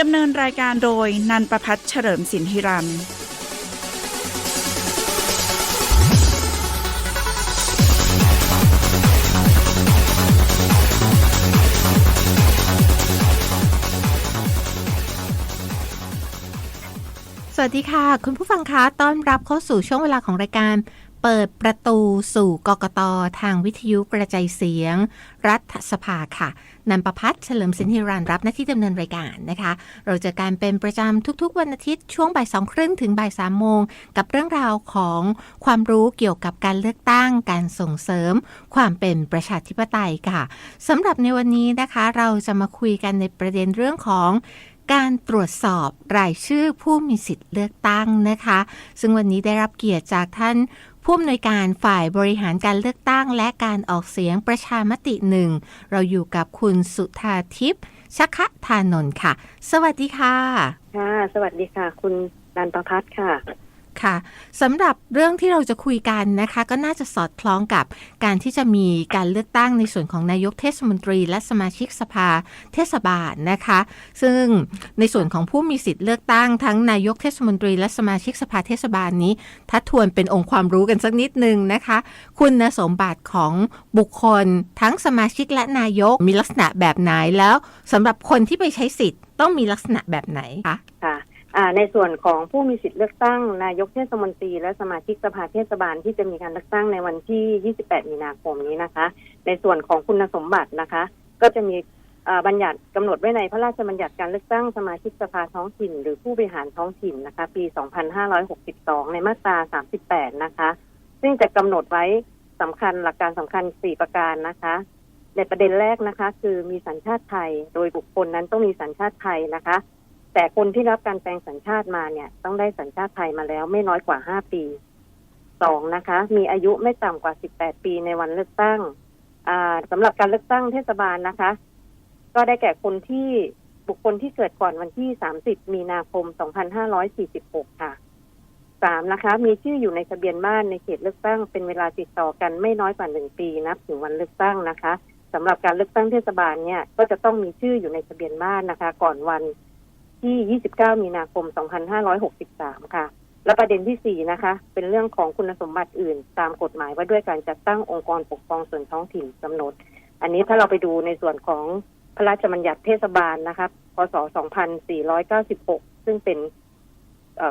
ดำเนินรายการโดยนันประพัฒน์เฉลิมสินธิรันสวัสดีค่ะ คุณผู้ฟังคะต้อนรับเข้าสู่ช่วงเวลาของรายการ เปิดประตูสู่กกตทางวิทยุกระจายเสียง รัฐสภาค่ะนันประพัฒน์เฉลิมสินธิรันรับหน้าที่ดำเนินรายการนะคะ เราจะการเป็นประจำทุกๆ วันอาทิตย์ช่วงบ่ายสองครึ่งถึงบ่ายสามโมง กับเรื่องราวของความรู้เกี่ยวกับการเลือกตั้งการส่งเสริม ความเป็นประชาธิปไตยค่ะสำหรับในวันนี้นะคะ เราจะมาคุยกันในประเด็นเรื่องของการตรวจสอบรายชื่อผู้มีสิทธิ์เลือกตั้งนะคะ ซึ่งวันนี้ได้รับเกียรติจากท่าน ผู้อำนวยการฝ่ายบริหารการเลือกตั้ง และการออกเสียงประชามติหนึ่ง เราอยู่กับคุณสุธาทิพย์ชัคะทานนท์ค่ะ สวัสดีค่ะ ค่ะ สวัสดีค่ะ คุณนันประพัฒน์ค่ะ ค่ะสำหรับเรื่องที่เราจะคุยกันนะคะ ก็น่าจะสอดคล้องกับการที่จะมีการเลือกตั้งในส่วนของนายกเทศมนตรี และสมาชิกสภาเทศบาลนะคะ ซึ่งในส่วนของผู้มีสิทธิ์เลือกตั้งทั้งนายกเทศมนตรี และสมาชิกสภาเทศบาลนี้ถ้าทวนเป็นองค์ความรู้กันสักนิดนึงนะคะ คุณสมบัติของบุคคล ทั้งสมาชิกและนายกมีลักษณะแบบไหนแล้วสำหรับคนที่ไปใช้สิทธิ์ต้องมีลักษณะแบบไหนคะค่ะ ในส่วนของผู้มีสิทธิ์เลือกตั้ง นายกเทศมนตรี และสมาชิกสภาเทศบาลที่จะมีการเลือกตั้งในวันที่ 28 มีนาคมนี้นะคะ ในส่วนของคุณสมบัตินะคะ ก็จะมีบัญญัติกำหนดไว้ในพระราชบัญญัติการเลือกตั้งสมาชิกสภาท้องถิ่น หรือผู้บริหารท้องถิ่นนะคะ ปี 2562 ในมาตรา 38 นะคะ ซึ่งจะกำหนดไว้สำคัญหลักการสำคัญ 4 ประการนะคะ ในประเด็นแรกนะคะ คือมีสัญชาติไทย โดยบุคคลนั้นต้องมีสัญชาติไทยนะคะ แต่คนที่รับการแปลงสัญชาติมาเนี่ย ต้องได้สัญชาติไทยมาแล้วไม่น้อยกว่า5ปีสองนะคะ มีอายุไม่ต่ำกว่า18ปีในวันเลือกตั้งอ่าสำหรับการเลือกตั้งเทศบาลนะคะ ก็ได้แก่คนที่บุคคลที่เกิดก่อนวันที่ 30 มีนาคม 2546 ค่ะสามนะคะ มีชื่ออยู่ในทะเบียนบ้านในเขตเลือกตั้งเป็นเวลาติดต่อกันไม่น้อยกว่าหนึ่งปีนับถึงวันเลือกตั้งนะคะสำหรับการเลือกตั้งเทศบาลเนี่ย ก็จะต้องมีชื่ออยู่ในทะเบียนบ้านนะคะ ก่อนวัน ที่ 29 มีนาคม 2563 ค่ะ และประเด็นที่สี่นะคะ เป็นเรื่องของคุณสมบัติอื่น ตามกฎหมายว่าด้วยการจัดตั้งองค์กรปกครองส่วนท้องถิ่นกำหนด อันนี้ถ้าเราไปดูในส่วนของพระราชบัญญัติเทศบาลนะคะพศ 2496 ซึ่งเป็น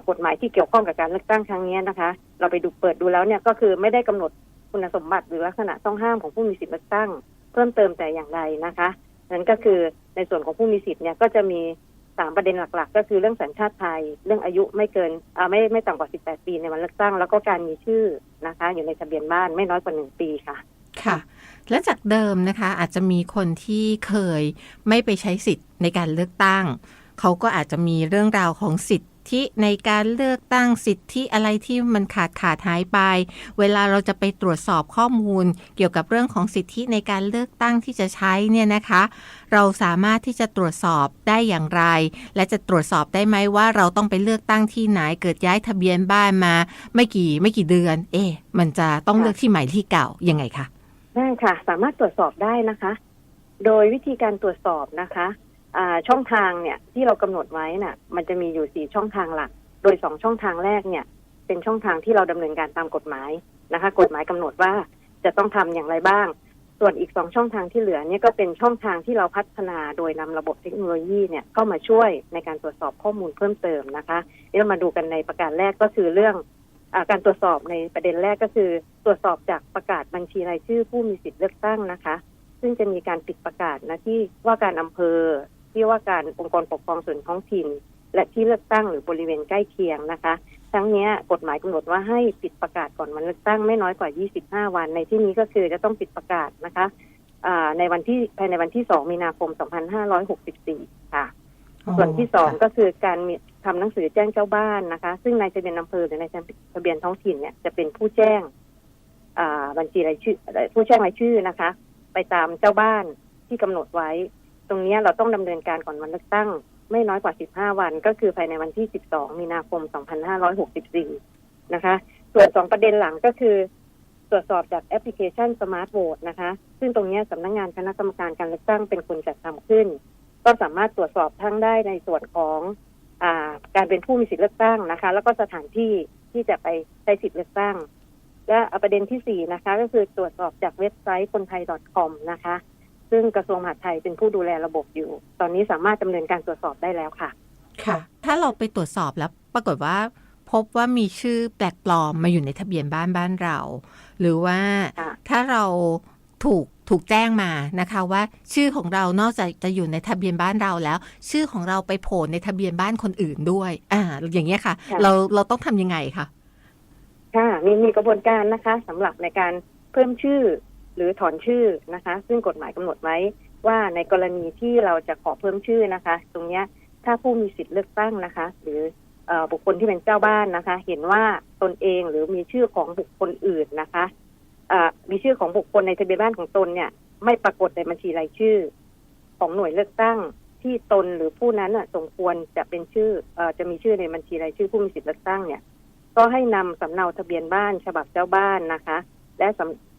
กฎหมายที่เกี่ยวข้องกับการเลือกตั้งครั้งนี้นะคะ เราไปดูเปิดดูแล้วเนี่ยก็คือไม่ได้กำหนดคุณสมบัติหรือลักษณะต้องห้ามของผู้มีสิทธิเลือกตั้ง เพิ่มเติมแต่อย่างใดนะคะ นั่นก็คือในส่วนของผู้มีสิทธิ์เนี่ยก็จะมี สามประเด็นหลัก ๆ ก็คือเรื่องสัญชาติไทย เรื่องอายุไม่เกินไม่ไม่ต่ำกว่า 18 ปีในวันเลือกตั้ง แล้วก็การมีชื่อนะคะ อยู่ในทะเบียนบ้านไม่น้อยกว่าหนึ่งปีค่ะ ค่ะ และจากเดิมนะคะ อาจจะมีคนที่เคยไม่ไปใช้สิทธิ์ในการเลือกตั้ง เขาก็อาจจะมีเรื่องราวของสิทธิ ในการเลือกตั้งสิทธิอะไรที่มันขาดขาดหายไป เวลาเราจะไปตรวจสอบข้อมูล เกี่ยวกับเรื่องของสิทธิในการเลือกตั้งที่จะใช้เนี่ยนะคะ เราสามารถที่จะตรวจสอบได้อย่างไร และจะตรวจสอบได้ไหมว่าเราต้องไปเลือกตั้งที่ไหนเกิดย้ายทะเบียนบ้านมา ไม่กี่ไม่กี่เดือน เอ๊ะมันจะต้องเลือกที่ใหม่ที่เก่ายังไงคะได้ค่ะ สามารถตรวจสอบได้นะคะ โดยวิธีการตรวจสอบนะคะ ช่องทางเนี่ยที่เรากำหนดไว้น่ะ มันจะมีอยู่สี่ช่องทางหลัก โดยสองช่องทางแรกเนี่ย เป็นช่องทางที่เราดำเนินการตามกฎหมายนะคะ กฎหมายกำหนดว่าจะต้องทำอย่างไรบ้าง ส่วนอีกสองช่องทางที่เหลือเนี่ยก็เป็นช่องทางที่เราพัฒนาโดยนำระบบเทคโนโลยีเนี่ยเข้ามาช่วยในการตรวจสอบข้อมูลเพิ่มเติมนะคะนี่เรามาดูกันในประการแรกก็คือเรื่องอการตรวจสอบในประเด็นแรกก็คือ ตรวจสอบจากประกาศบัญชีรายชื่อผู้มีสิทธิ์เลือกตั้งนะคะ ซึ่งจะมีการปิดประกาศนะที่ว่าการอำเภอ ที่ว่าการองค์กรปกครองส่วนท้องถิ่น และที่เลือกตั้งหรือบริเวณใกล้เคียงนะคะ ทั้งเนี้ยกฎหมายกำหนดว่าให้ปิดประกาศก่อนวันเลือกตั้งไม่น้อยกว่า 25 วัน ในที่นี้ก็คือจะต้องปิดประกาศนะคะอ่าในวันที่ภายในวันที่ 2 มีนาคม 2564 ค่ะ ส่วนที่สองก็คือการมีทำหนังสือแจ้งเจ้าบ้านนะคะ ซึ่งนายทะเบียนอำเภอหรือนายทะเบียนท้องถิ่นเนี่ยจะเป็นผู้แจ้งอ่าบัญชีรายชื่อเอ่อผู้แจ้งรายชื่อนะคะ ไปตามเจ้าบ้านที่กำหนดไว้ ตรงนี้เราต้องดำเนินการก่อนวันเลือกตั้ง ไม่น้อยกว่า 15 วัน ก็คือภายในวันที่ 12 มีนาคม 2564 นะคะ ส่วนสองประเด็นหลังก็คือ ตรวจสอบจากแอปพลิเคชัน Smart Vote นะคะ ซึ่งตรงนี้สำนักงานคณะกรรมการการเลือกตั้งเป็นคนจัดทำขึ้น ก็สามารถตรวจสอบทั้งได้ในส่วนของอาการเป็นผู้มีสิทธิเลือกตั้งนะคะ แล้วก็สถานที่ที่จะไปใช้สิทธิเลือกตั้งและประเด็นที่สี่นะคะ ก็คือตรวจสอบจากเว็บไซต์คนไทย .com นะคะ ซึ่งกระทรวงมหาดไทยเป็นผู้ดูแลระบบอยู่ ตอนนี้สามารถดำเนินการตรวจสอบได้แล้วค่ะ ค่ะ ถ้าเราไปตรวจสอบแล้ว ปรากฏว่า พบว่ามีชื่อแปลกปลอมมาอยู่ในทะเบียนบ้านบ้านเรา หรือว่าค่ะถ้าเราถูกถูกแจ้งมานะคะว่า ชื่อของเรานอกจากจะอยู่ในทะเบียนบ้านเราแล้ว ชื่อของเราไปโผล่ในทะเบียนบ้านคนอื่นด้วย อ่า อย่างเงี้ยค่ะค่ะเราเราต้องทำยังไงคะค่ะมีมีกระบวนการนะคะสำหรับในการเพิ่มชื่อ หรือถอนชื่อนะคะ ซึ่งกฎหมายกำหนดไว้ว่าในกรณีที่เราจะขอเพิ่มชื่อนะคะ ตรงเนี้ยถ้าผู้มีสิทธิ์เลือกตั้งนะคะ หรือออบุคคลที่เป็นเจ้าบ้านนะคะ เห็นว่าตนเองหรือมีชื่อของบุคคลอื่นนะคะมีชื่อของบุคคลในทะเบียนบ้านของตนเนี่ย ไม่ปรากฏในบัญชีรายชื่อ ของหน่วยเลือกตั้งที่ตนหรือผู้นั้นสมควรจะเป็นชื่ออจะมีชื่อในบัญชีรายชื่อผู้มีสิทธิ์เลือกตั้งเนี่ย ก็ให้นำสำเนาทะเบียนบ้านฉบับเจ้าบ้านนะคะ และ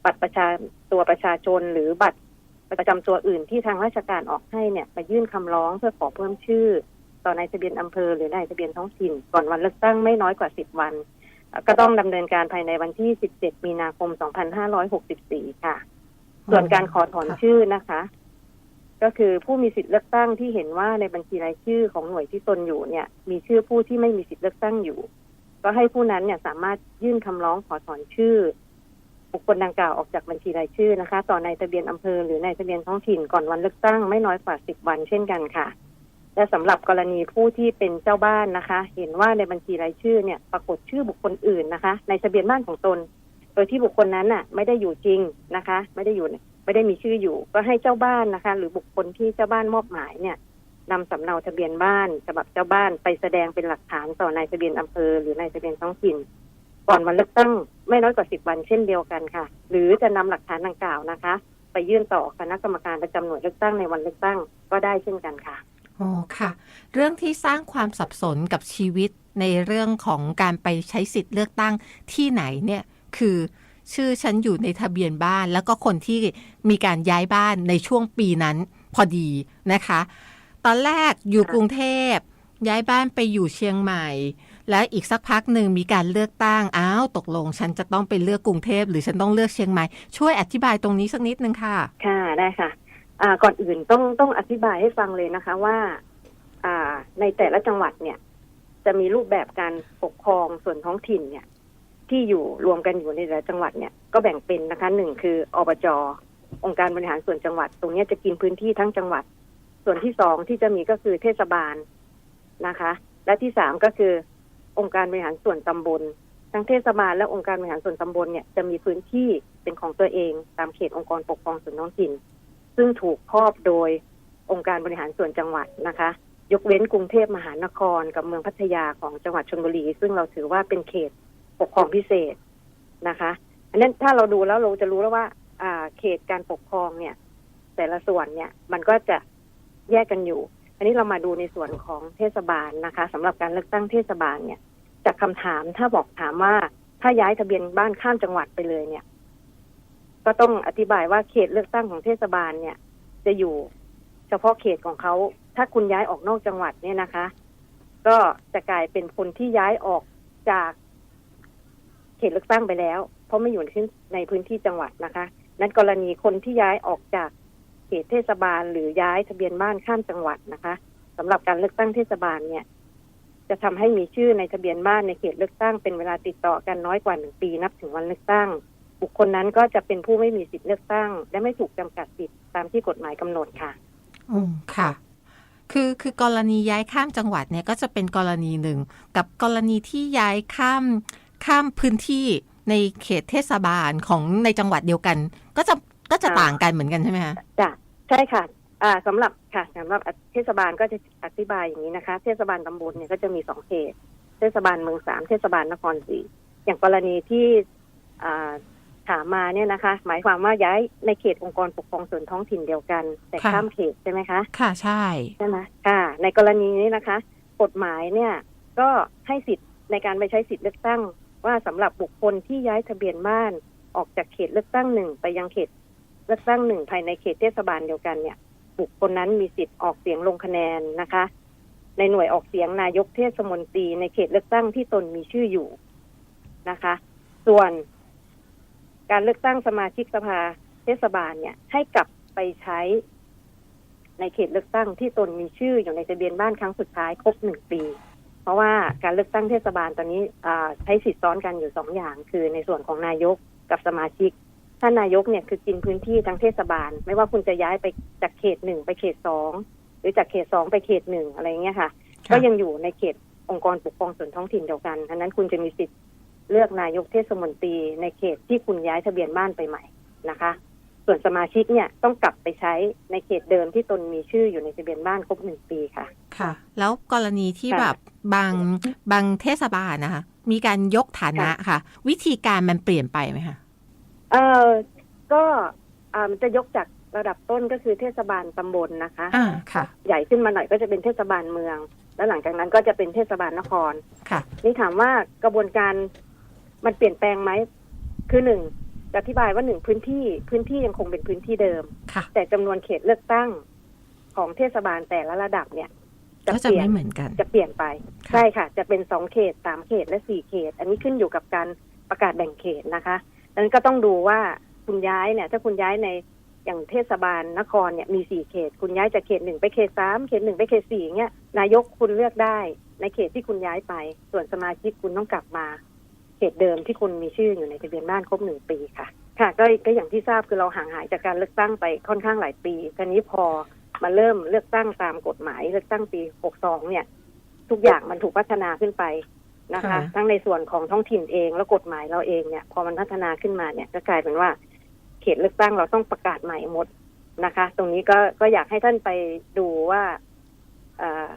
บัตรประชาตัวประชาชนหรือบัตรประจำตัวอื่นที่ทางราชการออกให้เนี่ยมายื่นคำร้องเพื่อขอเพิ่มชื่อ ต่อนายทะเบียนอำเภอหรือนายทะเบียนท้องถิ่น ก่อนวันเลือกตั้งไม่น้อยกว่า10วัน ก็ต้องดำเนินการภายในวันที่17มีนาคม2564ค่ะ ส่วนการขอถอนชื่อนะคะ ก็คือผู้มีสิทธิ์เลือกตั้งที่เห็นว่าในบัญชีรายชื่อของหน่วยที่ตนอยู่เนี่ย มีชื่อผู้ที่ไม่มีสิทธิ์เลือกตั้งอยู่ ก็ให้ผู้นั้นเนี่ยสามารถยื่นคำร้องขอถอนชื่อ บุคคลดังกล่าวออกจากบัญชีรายชื่อนะคะ ต่อนายทะเบียนอำเภอหรือนายทะเบียนท้องถิ่นก่อนวันเลือกตั้งไม่น้อยกว่า10วันเช่นกันค่ะ และสำหรับกรณีผู้ที่เป็นเจ้าบ้านนะคะ เห็นว่าในบัญชีรายชื่อเนี่ยปรากฏชื่อบุคคลอื่นนะคะ ในทะเบียนบ้านของตน โดยที่บุคคลนั้นน่ะ ไม่ได้อยู่จริงนะคะ ไม่ได้อยู่ไม่ได้มีชื่ออยู่ ก็ให้เจ้าบ้านนะคะ หรือบุคคลที่เจ้าบ้านมอบหมายเนี่ยนำสำเนาทะเบียนบ้านฉบับเจ้าบ้านไปแสดงเป็นหลักฐานต่อนายทะเบียนอำเภอหรือนายทะเบียนท้องถิ่น ก่อนวันเลือกตั้ง ไม่น้อยกว่าสิบวันเช่นเดียวกันค่ะ หรือจะนำหลักฐานดังกล่าวนะคะ ไปยื่นต่อคณะกรรมการประจำหน่วยเลือกตั้งในวันเลือกตั้งก็ได้เช่นกันค่ะอ๋อค่ะ เรื่องที่สร้างความสับสนกับชีวิตในเรื่องของการไปใช้สิทธิ์เลือกตั้งที่ไหนเนี่ยคือชื่อฉันอยู่ในทะเบียนบ้าน แล้วก็คนที่มีการย้ายบ้านในช่วงปีนั้นพอดีนะคะ ตอนแรกอยู่กรุงเทพย้ายบ้านไปอยู่เชียงใหม่ และอีกสักพักหนึ่งมีการเลือกตั้งอ้าวตกลง ฉันจะต้องไปเลือกกรุงเทพหรือฉันต้องเลือกเชียงใหม่ ช่วยอธิบายตรงนี้สักนิดนึงค่ะ ค่ะได้ค่ะอ่าก่อนอื่นต้องต้องอธิบายให้ฟังเลยนะคะว่า อ่า ในแต่ละจังหวัดเนี่ย จะมีรูปแบบการปกครองส่วนท้องถิ่นเนี่ย ที่อยู่รวมกันอยู่ในแต่ละจังหวัดเนี่ยก็แบ่งเป็นนะคะหนึ่งคืออบจองค์การบริหารส่วนจังหวัด ตรงนี้จะกินพื้นที่ทั้งจังหวัด ส่วนที่สองที่จะมีก็คือเทศบาลนะคะ และที่สามก็คือ องค์การบริหารส่วนตำบล ทั้งเทศบาลและองค์การบริหารส่วนตำบลเนี่ยจะมีพื้นที่เป็นของตัวเองตามเขตองค์กรปกครองส่วนท้องถิ่น ซึ่งถูกครอบโดยองค์การบริหารส่วนจังหวัดนะคะ ยกเว้นกรุงเทพมหานครกับเมืองพัทยาของจังหวัดชลบุรี ซึ่งเราถือว่าเป็นเขตปกครองพิเศษนะคะ อันนั้นถ้าเราดูแล้วเราจะรู้แล้วว่าอ่าเขตการปกครองเนี่ย แต่ละส่วนเนี่ย มันก็จะแยกกันอยู่ อันนี้เรามาดูในส่วนของเทศบาลนะคะสำหรับการเลือกตั้งเทศบาลเนี่ย จากคำถามถ้าบอกถามว่าถ้าย้ายทะเบียนบ้านข้ามจังหวัดไปเลยเนี่ย ก็ต้องอธิบายว่าเขตเลือกตั้งของเทศบาลเนี่ย จะอยู่เฉพาะเขตของเขาถ้าคุณย้ายออกนอกจังหวัดเนี่ยนะคะ ก็จะกลายเป็นคนที่ย้ายออกจากเขตเลือกตั้งไปแล้ว เพราะไม่อยู่ในพื้นที่จังหวัดนะคะ นั้นกรณีคนที่ย้ายออกจาก ตเทศบาล หรือย้ายทะเบียนบ้านข้ามจังหวัดนะคะสำหรับการเลือกตั้งเทศบาลเนี่ย จะทำให้มีชื่อในทะเบียนบ้านในเขตเลือกตั้งเป็นเวลาติดต่อกันน้อยกว่าหนึ่งปีนับถึงวันเลือกตั้ง บุคคลนั้นก็จะเป็นผู้ไม่มีสิทธิ์เลือกตั้ง และไม่ถูกจำกัดสิทธิ์ตามที่กฎหมายกำหนดค่ะ อืมค่ะคือคือกรณีย้ายข้ามจังหวัดเนี่ยก็จะเป็นกรณีหนึ่ง กับกรณีที่ย้ายข้ามข้ามพื้นที่ในเขตเทศบาลของในจังหวัดเดียวกัน ก็จะก็จะค่ะต่างกันเหมือนกันใช่ไหมคะจ้ะใช่ค่ะอ่าสำหรับค่ะสำหรับเทศบาลก็จะอธิบายอย่างนี้นะคะ เทศบาลตำบลเนี่ยก็จะมีสองเขต เทศบาลเมืองสามเทศบาลนครศรีอย่างกรณีที่อ่าถามมาเนี่ยนะคะ หมายความว่าย้ายในเขตองค์กรปกครองส่วนท้องถิ่นเดียวกัน แต่ค่ะข้ามเขตใช่ไหมคะ ค่ะใช่ใช่ไหมค่ะ ในกรณีนี้นะคะ กฎหมายเนี่ยก็ให้สิทธิ์ในการไปใช้สิทธิ์เลือกตั้ง ว่าสำหรับบุคคลที่ย้ายทะเบียนบ้านออกจากเขตเลือกตั้งหนึ่งไปยังเขต เลือกตั้งหนึ่งภายในเขตเทศบาลเดียวกันเนี่ย บุคคลนั้นมีสิทธิ์ออกเสียงลงคะแนนนะคะ ในหน่วยออกเสียงนายกเทศมนตรีในเขตเลือกตั้งที่ตนมีชื่ออยู่นะคะ ส่วนการเลือกตั้งสมาชิกสภาเทศบาลเนี่ยให้กลับไปใช้ในเขตเลือกตั้งที่ตนมีชื่ออยู่ในทะเบียนบ้านครั้งสุดท้ายครบหนึ่งปี เพราะว่าการเลือกตั้งเทศบาลตอนนี้ใช้สิทธิ์ซ้อนกันอยู่สองอย่าง คือในส่วนของนายกกับสมาชิก ท่านนายกเนี่ยคือกินพื้นที่ทั้งเทศบาล ไม่ว่าคุณจะย้ายไปจากเขตหนึ่งไปเขตสองหรือจากเขตสองไปเขตหนึ่งอะไรเงี้ยค่ะค่ะก็ยังอยู่ในเขตองค์กรปกครองส่วนท้องถิ่นเดียวกันดังนั้นคุณจะมีสิทธิ์เลือกนายกเทศมนตรีในเขตที่คุณย้ายทะเบียนบ้านไปใหม่นะคะ ส่วนสมาชิกเนี่ยต้องกลับไปใช้ในเขตเดิมที่ตนมีชื่ออยู่ในทะเบียนบ้านครบหนึ่งปีค่ะ ค่ะ แล้วกรณีที่ค่ะแบบบางบางเทศบาลนะคะ มีการยกฐานะค่ะ วิธีการมันเปลี่ยนไปไหมคะ เออก็อ่ามันจะยกจากระดับต้นก็คือเทศบาลตำบลนะคะ อ่าค่ะ ใหญ่ขึ้นมาหน่อยก็จะเป็นเทศบาลเมือง แล้วหลังจากนั้นก็จะเป็นเทศบาลนคร ค่ะ นี่ถามว่ากระบวนการมันเปลี่ยนแปลงไหม คือหนึ่งจะอธิบายว่าหนึ่งพื้นที่พื้นที่ยังคงเป็นพื้นที่เดิม ค่ะแต่จำนวนเขตเลือกตั้งของเทศบาลแต่ละระดับเนี่ย จะก็เปจะลี่ยนไม่เหมือนกัน จะเปลี่ยนไป ค่ะ ใช่ค่ะ จะเป็นสองเขตสามเขตและสี่เขต อันนี้ขึ้นอยู่กับการประกาศแบ่งเขตนะคะดัง นั้นก็ต้องดูว่าคุณย้ายเนี่ย ถ้าคุณย้ายในอย่างเทศบาลนครเนี่ยมีสี่เขต คุณย้ายจากเขตหนึ่งไปเขตสามเขตหนึ่งไปเขตสี่อย่างเงี้ยนายกคุณเลือกได้ ในเขตที่คุณย้ายไป ส่วนสมาชิกคุณต้องกลับมา เขตเดิมที่คุณมีชื่ออยู่ในทะเบียนบ้านครบหนึ่งปีค่ะ ค่ะก็ก็อย่างที่ทราบคือเราห่างหายจากการเลือกตั้งไปค่อนข้างหลายปีทีนี้พอมาเริ่มเลือกตั้งตามกฎหมาย เลือกตั้งปี62เนี่ย ทุกอย่างมันถูกพัฒนาขึ้นไป นะคะ ค่ะ ทั้งในส่วนของท้องถิ่นเองและกฎหมายเราเองเนี่ย พอมันพัฒนาขึ้นมาเนี่ยก็กลายเป็นว่า เขตเลือกตั้งเราต้องประกาศใหม่หมดนะคะ ตรงนี้ก็ก็อยากให้ท่านไปดูว่าเอ่อ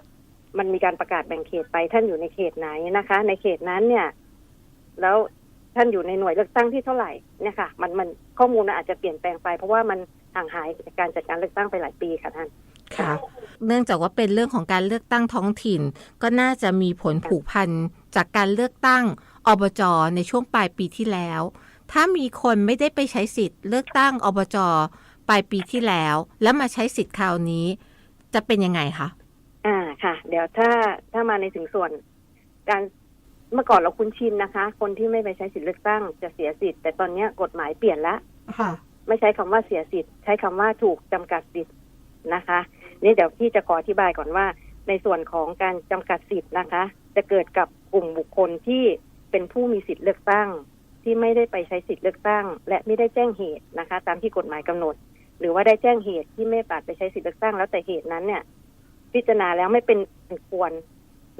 มันมีการประกาศแบ่งเขตไปท่านอยู่ในเขตไหนนะคะ ในเขตนั้นเนี่ย แล้วท่านอยู่ในหน่วยเลือกตั้งที่เท่าไหร่เนี่ยค่ะ มันมันข้อมูลมันอาจจะเปลี่ยนแปลงไปเพราะว่ามันห่างหายจากการจัดการเลือกตั้งไปหลายปีค่ะท่าน ค่ะ เนื่องจากว่าเป็นเรื่องของการเลือกตั้งท้องถิ่น ก็น่าจะมีผลผูกพัน จากการเลือกตั้งอบจในช่วงปลายปีที่แล้ว ถ้ามีคนไม่ได้ไปใช้สิทธิ์เลือกตั้งอบจปลายปีที่แล้ว แล้วมาใช้สิทธิ์คราวนี้ จะเป็นยังไงคะอ่าค่ะ เดี๋ยวถ้าถ้ามาในถึงส่วนการเมื่อก่อนเราคุ้นชินนะคะ คนที่ไม่ไปใช้สิทธิเลือกตั้งจะเสียสิทธิ์แต่ตอนเนี้ยกฎหมายเปลี่ยนแล้วค่ะ ไม่ใช้คำว่าเสียสิทธิ์ ใช้คำว่าถูกจำกัดสิทธิ์นะคะ นี่เดี๋ยวพี่จะขออธิบายก่อนว่า ในส่วนของการจำกัดสิทธิ์นะคะ จะเกิดกับกลุ่มบุคคลที่เป็นผู้มีสิทธิ์เลือกตั้ง ที่ไม่ได้ไปใช้สิทธิ์เลือกตั้ง และไม่ได้แจ้งเหตุนะคะ ตามที่กฎหมายกำหนด หรือว่าได้แจ้งเหตุที่ไม่ปาดไปใช้สิทธิ์เลือกตั้ง แล้วแต่เหตุนั้นเนี่ย พิจารณาแล้วไม่เป็นควร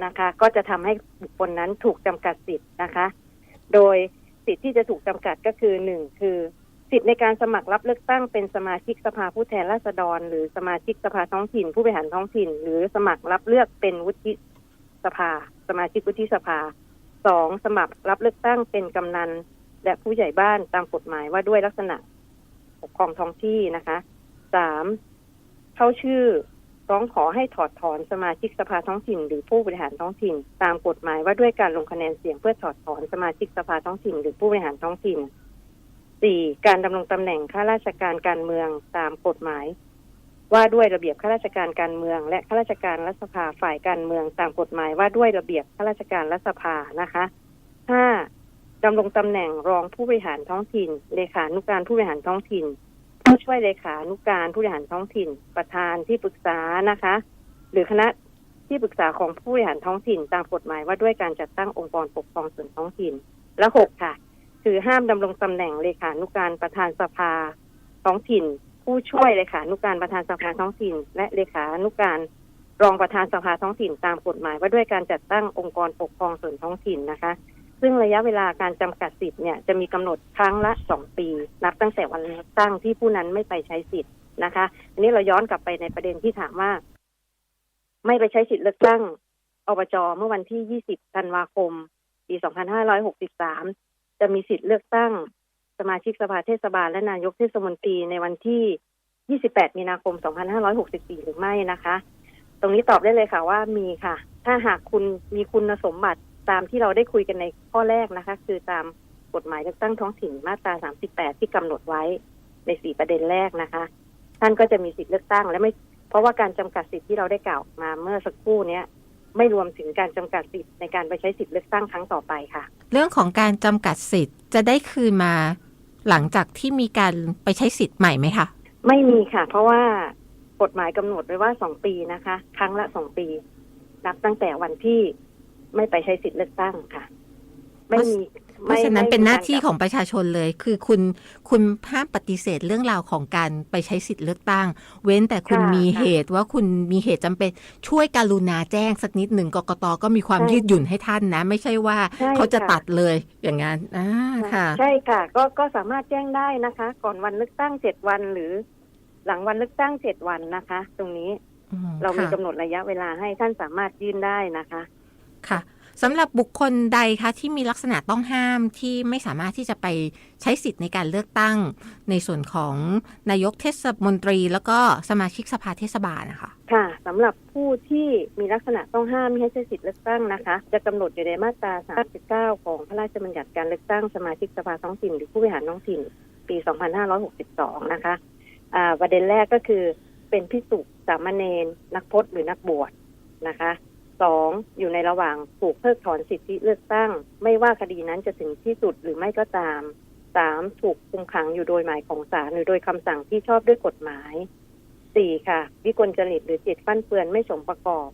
นะคะ ก็จะทำให้บุคคลนั้นถูกจำกัดสิทธิ์นะคะ โดยสิทธิ์ที่จะถูกจำกัดก็คือหนึ่งคือ สิทธิ์ในการสมัครรับเลือกตั้งเป็นสมาชิกสภาผู้แทนราษฎร หรือสมาชิกสภาท้องถิ่น ผู้บริหารท้องถิ่น หรือสมัครรับเลือกเป็นวุฒิสภา สมาชิกวุฒิสภาสองสมัครรับเลือกตั้งเป็นกำนัน และผู้ใหญ่บ้านตามกฎหมายว่าด้วยลักษณะปกครองท้องที่นะคะสามเข้าชื่อร้องขอให้ถอดถอนสมาชิกสภาท้องถิ่น หรือผู้บริหารท้องถิ่น ตามกฎหมายว่าด้วยการลงคะแนนเสียงเพื่อถอดถอนสมาชิกสภาท้องถิ่น หรือผู้บริหารท้องถิ่น สี่การดำรงตำแหน่งข้าราชการการเมืองตามกฎหมาย ว่าด้วยระเบียบข้าราชการการเมือง และข้าราชการรัฐสภาฝ่ายการเมืองตามกฎหมาย ว่าด้วยระเบียบข้าราชการรัฐสภานะคะห้าดำรงตำแหน่งรองผู้บริหารท้องถิ่น เลขานุการผู้บริหารท้องถิ่น ผู้ช่วยเลขานุการผู้บริหารท้องถิ่น ประธานที่ปรึกษานะคะ หรือคณะที่ปรึกษาของผู้บริหารท้องถิ่นตามกฎหมายว่าด้วยการจัดตั้งองค์กรปกครองส่วนท้องถิ่นและหกค่ะ คือห้ามดำรงตำแหน่งเลขานุการประธานสภาท้องถิ่น ผู้ช่วยเลขานุการประธานสภาท้องถิ่น และเลขานุการรองประธานสภาท้องถิ่นตามกฎหมายว่าด้วยการจัดตั้งองค์กรปกครองส่วนท้องถิ่นนะคะ ซึ่งระยะเวลาการจำกัดสิทธิ์เนี่ยจะมีกำหนดครั้งละสองปี นับตั้งแต่วันเลือกตั้งที่ผู้นั้นไม่ไปใช้สิทธิ์นะคะ อันนี้เราย้อนกลับไปในประเด็นที่ถามว่า ไม่ไปใช้สิทธิ์เลือกตั้งอบจเมื่อวันที่ 20 ธันวาคม ปี 2563 จะมีสิทธิ์เลือกตั้งสมาชิกสภาเทศบาลและนายกเทศมนตรีในวันที่ 28 มีนาคม 2564 หรือไม่นะคะ ตรงนี้ตอบได้เลยค่ะว่ามีค่ะ ถ้าหากคุณมีคุณสมบัติตามที่เราได้คุยกันในข้อแรกนะคะ คือตามกฎหมายเลือกตั้งท้องถิ่นมาตรา 38 ที่กำหนดไว้ในสี่ประเด็นแรกนะคะ ท่านก็จะมีสิทธิ์เลือกตั้งและไม่เพราะว่าการจำกัดสิทธิ์ที่เราได้กล่าวมาเมื่อสักครู่เนี้ย ไม่รวมถึงการจำกัดสิทธิ์ในการไปใช้สิทธิ์เลือกตั้งครั้งต่อไปค่ะ เรื่องของการจำกัดสิทธิ์จะได้คืนมาหลังจากที่มีการไปใช้สิทธิ์ใหม่ไหมคะไม่มีค่ะ เพราะว่ากฎหมายกำหนดไว้ว่าสองปีนะคะ ครั้งละสองปี นับตั้งแต่วันที่ไม่ไปใช้สิทธิ์เลือกตั้งค่ะ ไม่มี เพราะฉะนั้นไม่เป็นหน้าที่ไม่มีกรของประชาชนเลย คือคุณคุณห้ามปฏิเสธเรื่องราวของการไปใช้สิทธิ์เลือกตั้ง เว้นแต่คุณค่ะมีค่ะเหตุว่าคุณมีเหตุจำเป็นช่วยการุณาแจ้งสักนิดหนึ่งกกตก็มีความใช่ยืดหยุ่นให้ท่านนะ ไม่ใช่ว่าใช่เขาจะค่ะตัดเลยอย่างนั้นอ่าค่ะ ใช่ค่ะ ก็ก็สามารถแจ้งได้นะคะ ก่อนวันเลือกตั้งเจ็ดวันหรือ หลังวันเลือกตั้งเจ็ดวันนะคะ ตรงนี้อืมเรามีค่ะกำหนดระยะเวลาให้ท่านสามารถยื่นได้นะคะ ค่ะ สำหรับบุคคลใดคะที่มีลักษณะต้องห้ามที่ไม่สามารถที่จะไปใช้สิทธิ์ในการเลือกตั้ง ในส่วนของนายกเทศมนตรี แล้วก็สมาชิกสภาเทศบาลนะคะค่ะสำหรับผู้ที่มีลักษณะต้องห้ามไม่ให้ใช้สิทธิ์เลือกตั้งนะคะ จะกำหนดอยู่ในมาตรา 39 ของพระราชบัญญัติการเลือกตั้งสมาชิกสภาท้องถิ่นหรือผู้บริหารท้องถิ่น ปี 2562 นะคะอ่าประเด็นแรกก็คือเป็นพิสุสามเณรนักพจน์หรือนักบวชนะคะ สองอยู่ในระหว่างถูกเพิกถอนสิทธิเลือกตั้ง ไม่ว่าคดีนั้นจะถึงที่สุดหรือไม่ก็ตามสามถูกคุมขังอยู่โดยหมายของศาลหรือโดยคำสั่งที่ชอบด้วยกฎหมายสี่ค่ะ วิกลจริตหรือจิตฟั่นเฟือนไม่สมประกอบ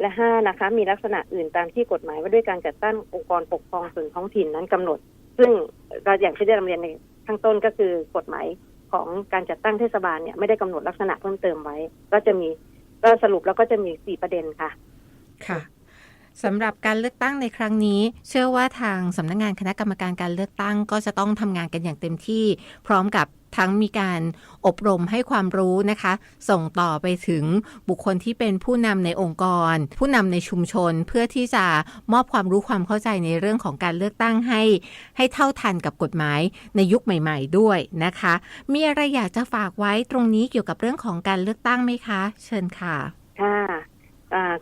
และห้านะคะ มีลักษณะอื่นตามที่กฎหมายว่าด้วยการจัดตั้งองค์กรปกครองส่วนท้องถิ่นนั้นกำหนด ซึ่งก็อย่างที่ได้นำเรียนในข้างต้นก็คือกฎหมายของการจัดตั้งเทศบาลเนี่ยไม่ได้กำหนดลักษณะเพิ่มเติมไว้ ก็จะมีก็สรุปแล้วก็จะมีสี่ประเด็นค่ะ ค่ะสำหรับการเลือกตั้งในครั้งนี้ เชื่อว่าทางสำนักงานคณะกรรมการการเลือกตั้ง ก็จะต้องทำงานกันอย่างเต็มที่ พร้อมกับทั้งมีการอบรมให้ความรู้นะคะ ส่งต่อไปถึงบุคคลที่เป็นผู้นำในองค์กร ผู้นำในชุมชนเพื่อที่จะมอบความรู้ความเข้าใจในเรื่องของการเลือกตั้งให้ ให้เท่าทันกับกฎหมายในยุคใหม่ ๆ ด้วยนะคะ มีอะไรอยากจะฝากไว้ตรงนี้เกี่ยวกับเรื่องของการเลือกตั้งไหมคะ เชิญค่ะ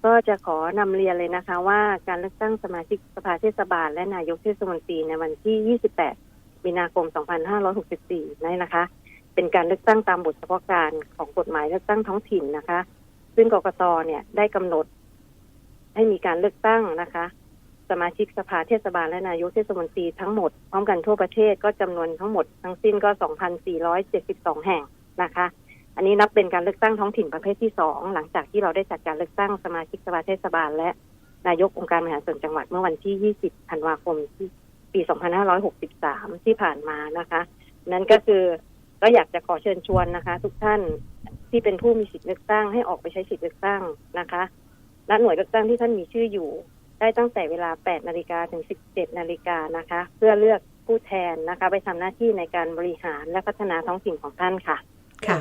ก็จะขอนำเรียนเลยนะคะ ว่าการเลือกตั้งสมาชิกสภาเทศบาล และนายกเทศมนตรีในวันที่ 28 มีนาคม 2564นี่นะคะ เป็นการเลือกตั้งตามบทเฉพาะการของกฎหมายเลือกตั้งท้องถิ่นนะคะ ซึ่งกกตเนี่ยได้กำหนด ให้มีการเลือกตั้งนะคะ สมาชิกสภาเทศบาลและนายกเทศมนตรีทั้งหมดพร้อมกันทั่วประเทศก็จำนวนทั้งหมดทั้งสิ้นก็ 2,472 แห่งนะคะ อันนี้นับเป็นการเลือกตั้งท้องถิ่นประเภทที่สองหลังจากที่เราได้จัดการเลือกตั้งสมาชิกสภาเทศบาล และนายกองค์การบริหารส่วนจังหวัดเมื่อวันที่ 20 ธันวาคมที่ปี 2563 ที่ผ่านมานะคะ นั่นก็คือก็อยากจะขอเชิญชวนนะคะ ทุกท่านที่เป็นผู้มีสิทธิเลือกตั้งให้ออกไปใช้สิทธิเลือกตั้งนะคะณหน่วยเลือกตั้งที่ท่านมีชื่ออยู่ ได้ตั้งแต่เวลา 8 นาฬิกาถึง 17 นาฬิกานะคะ เพื่อเลือกผู้แทนนะคะ ไปทำหน้าที่ในการบริหารและพัฒนาท้องถิ่นของท่านค่ะ ค่ะ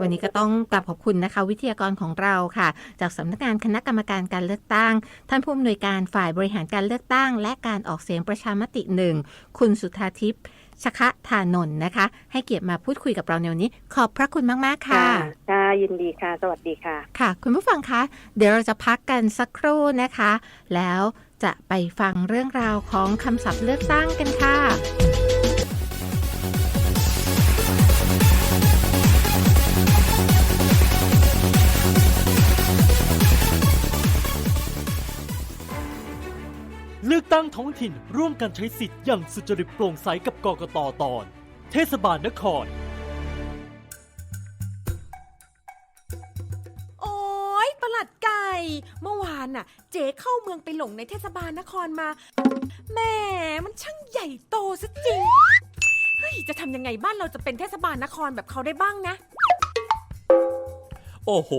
วันนี้ก็ต้องกลับขอบคุณนะคะ วิทยากรของเราค่ะ จากสำนักงานคณะกรรมการการเลือกตั้ง ท่านผู้อำนวยการฝ่ายบริหารการเลือกตั้ง และการออกเสียงประชามติหนึ่งคุณสุธาทิพย์ชคะธานนท์นะคะ ให้เกียรติมาพูดคุยกับเราในวันนี้ ขอบพระคุณมาก ๆ ค่ะ ค่ะ ยินดีค่ะ สวัสดีค่ะ ค่ะ คุณผู้ฟังคะ เดี๋ยวเราจะพักกันสักครู่นะคะ แล้วจะไปฟังเรื่องราวของคำศัพท์เลือกตั้งกันค่ะ องถิ่นร่วมกันใช้สิทธิ์อย่างสุจริตโปร่งใสกับกกตตอน เทศบาลนคร โอ้ยประหลัดไก่ เมื่อวานน่ะ เจ๊เข้าเมืองไปหลงในเทศบาลนครมาแหม่มันช่างใหญ่โตซะจริง เฮ้ย จะทำยังไงบ้านเราจะเป็นเทศบาลนครแบบเขาได้บ้างนะ โอ้โห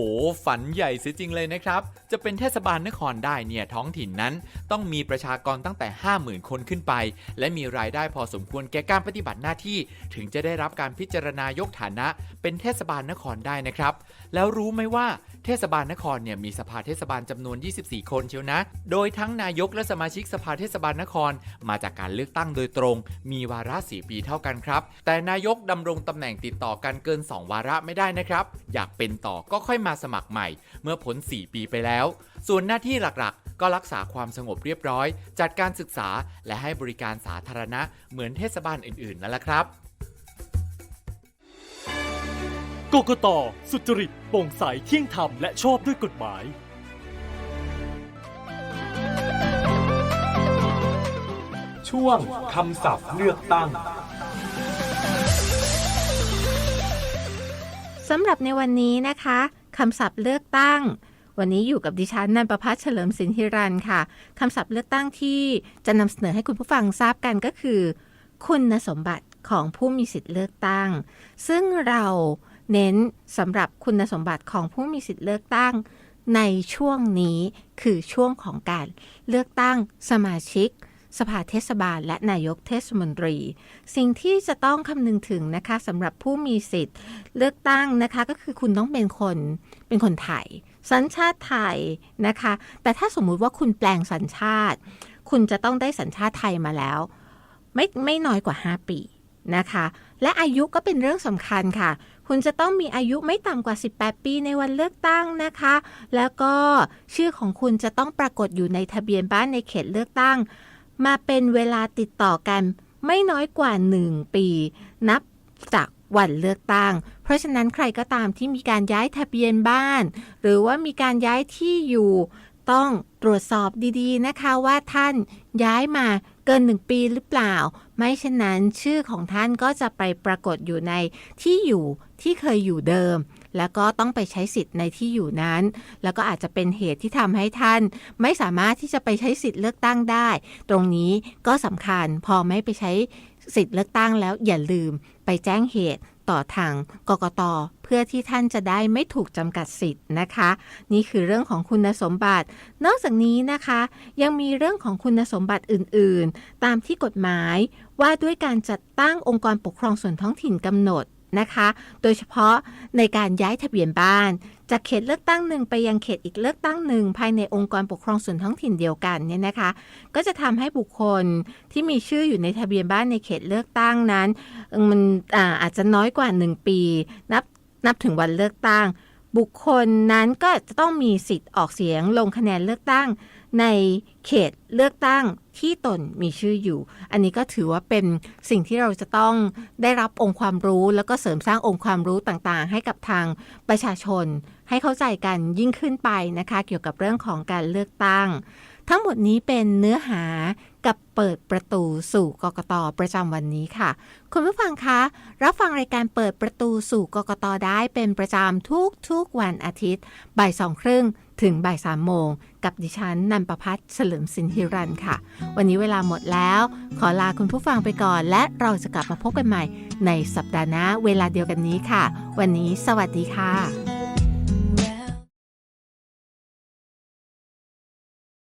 ฝันใหญ่เสียจริงเลยนะครับ จะเป็นเทศบาลนครได้เนี่ยท้องถิ่นนั้น ต้องมีประชากรตั้งแต่ 50,000 คนขึ้นไป และมีรายได้พอสมควรแก่การปฏิบัติหน้าที่ ถึงจะได้รับการพิจารณายกฐานะ เป็นเทศบาลนครได้นะครับ แล้วรู้ไหมว่าเทศบาลนครเนี่ยมีสภาเทศบาลจำนวน 24 คนเชียวนะ โดยทั้งนายกและสมาชิกสภาเทศบาลนคร มาจากการเลือกตั้งโดยตรง มีวาระ 4 ปีเท่ากันครับ แต่นายกดำรงตำแหน่งติดต่อกันเกิน 2 วาระไม่ได้นะครับ อยากเป็นต่อก็ค่อยมาสมัครใหม่ เมื่อพ้น4ปีไปแล้ว ส่วนหน้าที่หลักๆ ก็รักษาความสงบเรียบร้อย จัดการศึกษาและให้บริการสาธารณะเหมือนเทศบาลอื่นๆนั่นแหละครับกกตสุจริตโปร่งใสเที่ยงธรรมและชอบด้วยกฎหมายช่วงคำศัพท์เลือกตั้ง สำหรับในวันนี้นะคะคำศัพท์เลือกตั้ง วันนี้อยู่กับดิฉันนันประพัฒน์เฉลิมสินธิรันค่ะคำศัพท์เลือกตั้งที่จะนำเสนอให้คุณผู้ฟังทราบกันก็คือ คุณสมบัติของผู้มีสิทธิ์เลือกตั้ง ซึ่งเราเน้นสำหรับคุณสมบัติของผู้มีสิทธิ์เลือกตั้ง ในช่วงนี้คือช่วงของการเลือกตั้งสมาชิก สภาเทศบาล และนายกเทศมนตรี สิ่งที่จะต้องคำนึงถึงนะคะสำหรับผู้มีสิทธิ์ เลือกตั้งนะคะก็คือคุณต้องเป็นคนเป็นคนไทย สัญชาติไทยนะคะ แต่ถ้าสมมุติว่าคุณแปลงสัญชาติ คุณจะต้องได้สัญชาติไทยมาแล้ว ไม่ไม่น้อยกว่า 5 ปีนะคะ และอายุก็เป็นเรื่องสำคัญค่ะ คุณจะต้องมีอายุไม่ต่ำกว่า 18 ปีในวันเลือกตั้งนะคะ แล้วก็ชื่อของคุณจะต้องปรากฏอยู่ในทะเบียนบ้านในเขตเลือกตั้ง มาเป็นเวลาติดต่อกันไม่น้อยกว่า 1 ปี นับจากวันเลือกตั้ง เพราะฉะนั้นใครก็ตามที่มีการย้ายทะเบียนบ้าน หรือว่ามีการย้ายที่อยู่ ต้องตรวจสอบดีๆนะคะว่าท่านย้ายมาเกิน 1 ปีหรือเปล่า ไม่เช่นนั้นชื่อของท่านก็จะไปปรากฏอยู่ในที่อยู่ที่เคยอยู่เดิม แล้วก็ต้องไปใช้สิทธิ์ในที่อยู่นั้น แล้วก็อาจจะเป็นเหตุที่ทำให้ท่าน ไม่สามารถที่จะไปใช้สิทธิ์เลือกตั้งได้ ตรงนี้ก็สำคัญพอไม่ไปใช้สิทธิ์เลือกตั้งแล้วอย่าลืมไปแจ้งเหตุต่อทางกกตเพื่อที่ท่านจะได้ไม่ถูกจำกัดสิทธิ์นะคะ นี่คือเรื่องของคุณสมบัติ นอกจากนี้นะคะ ยังมีเรื่องของคุณสมบัติอื่น ๆ ตามที่กฎหมายว่าด้วยการจัดตั้งองค์กรปกครองส่วนท้องถิ่นกำหนด นะคะ โดยเฉพาะในการย้ายทะเบียนบ้าน จากเขตเลือกตั้งหนึ่งไปยังเขตอีกเลือกตั้งหนึ่งภายในองค์กรปกครองส่วนท้องถิ่นเดียวกันเนี่ยนะคะ ก็จะทำให้บุคคลที่มีชื่ออยู่ในทะเบียนบ้านในเขตเลือกตั้งนั้น มันอาอาจจะน้อยกว่า 1 ปี นับนับถึงวันเลือกตั้ง บุคคลนั้นก็จะต้องมีสิทธิ์ออกเสียงลงคะแนนเลือกตั้ง ในเขตเลือกตั้งที่ตนมีชื่ออยู่ อันนี้ก็ถือว่าเป็นสิ่งที่เราจะต้องได้รับองค์ความรู้แล้วก็เสริมสร้างองค์ความรู้ต่างๆ ให้กับทางประชาชน ให้เข้าใจกันยิ่งขึ้นไปนะคะ เกี่ยวกับเรื่องของการเลือกตั้ง ทั้งหมดนี้เป็นเนื้อหากับเปิดประตูสู่กกตประจำวันนี้ค่ะ คุณผู้ฟังคะ รับฟังรายการเปิดประตูสู่กกตได้เป็นประจำทุกทุกวันอาทิตย์บ่ายสองครึ่งถึงบ่ายสามโมง กับดิฉันนันประพัฒน์เฉลิมสินธิรันค่ะ วันนี้เวลาหมดแล้ว ขอลาคุณผู้ฟังไปก่อน และเราจะกลับมาพบกันใหม่ในสัปดาห์หน้าเวลาเดียวกันนี้ค่ะ วันนี้สวัสดีค่ะ